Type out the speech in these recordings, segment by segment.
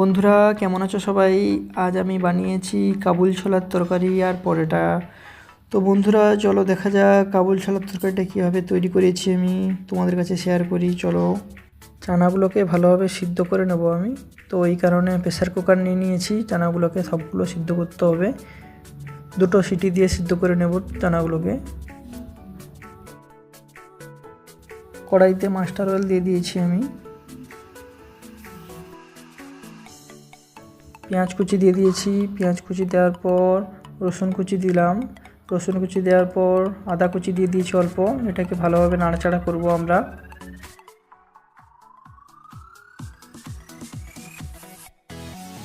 বন্ধুরা, কেমন আছো সবাই? আজ আমি বানিয়েছি কাবুল ছোলার তরকারি আর পরোটা। তো বন্ধুরা, চলো দেখা যাক কাবুল ছোলার তরকারিটা কীভাবে তৈরি করেছি আমি। তোমাদের কাছে শেয়ার করি, চলো। চানাগুলোকে ভালোভাবে সিদ্ধ করে নেব আমি। তো এই কারণে প্রেসার কুকার নিয়ে নিয়েছি। চানাগুলোকে সবগুলো সিদ্ধ করতে হবে। দুটো সিটি দিয়ে সিদ্ধ করে নেব চানাগুলোকে। কড়াইতে মাস্টার অয়েল দিয়ে দিয়েছি আমি। পেঁয়াজ কুচি দিয়ে দিয়েছি। পেঁয়াজ কুচি দেওয়ার পর রসুন কুচি দিলাম। রসুন কুচি দেওয়ার পর আদা কুচি দিয়ে দিয়েছি অল্প। এটাকে ভালোভাবে নাড়াচাড়া করব আমরা।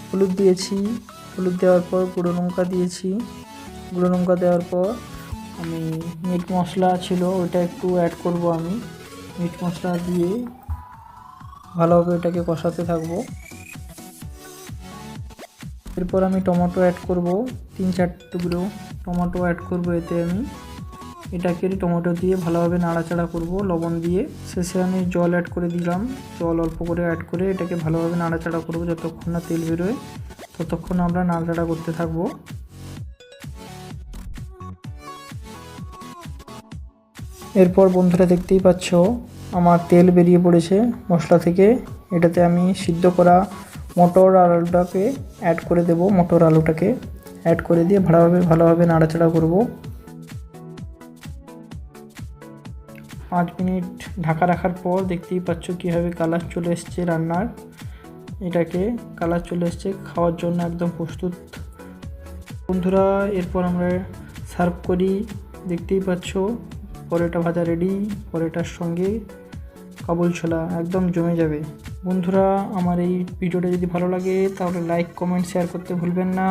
হলুদ দিয়েছি। হলুদ দেওয়ার পর গুঁড়ো লঙ্কা দিয়েছি। গুঁড়ো লঙ্কা দেওয়ার পর আমি মিট মশলা ছিল ওটা একটু অ্যাড করব আমি। মিট মশলা দিয়ে ভালোভাবে এটাকে কষাতে থাকব। এরপর আমি টমেটো অ্যাড করব, তিন চার টুকরো টমেটো অ্যাড করব এতে আমি। এটাকে টমেটো দিয়ে ভালোভাবে নাড়াচাড়া করব লবণ দিয়ে। শেষে আমি জল অ্যাড করে দিলাম। জল অল্প করে অ্যাড করে এটাকে ভালোভাবে নাড়াচাড়া করব যতক্ষণ না তেল বেরোয়, ততক্ষণ আমরা নাড়াচাড়া করতে থাকব। এরপর বন্ধুরা দেখতেই পাচ্ছ, আমার তেল বেরিয়ে পড়েছে মশলা থেকে। এটাতে আমি সিদ্ধ করা মটর আলুটাকে অ্যাড করে দেব, মটর আলুটাকে অ্যাড করে দিয়ে ভালোভাবে ভালোভাবে নাড়াচাড়া করব। পাঁচ মিনিট ঢাকা রাখার পর দেখতেই পাচ্ছ কীভাবে কালার চলে এসছে রান্নার। এটাকে কালার চলে এসছে খাওয়ার জন্য একদম প্রস্তুত। বন্ধুরা, এরপর আমরা সার্ভ করি। দেখতেই পাচ্ছ পরোটা ভাজা রেডি পরোটার সঙ্গে ছোলা, একদম জমে যাবে। বন্ধুরা, আমার এই ভিডিওটা যদি ভালো লাগে, তাহলে লাইক কমেন্ট শেয়ার করতে ভুলবেন না।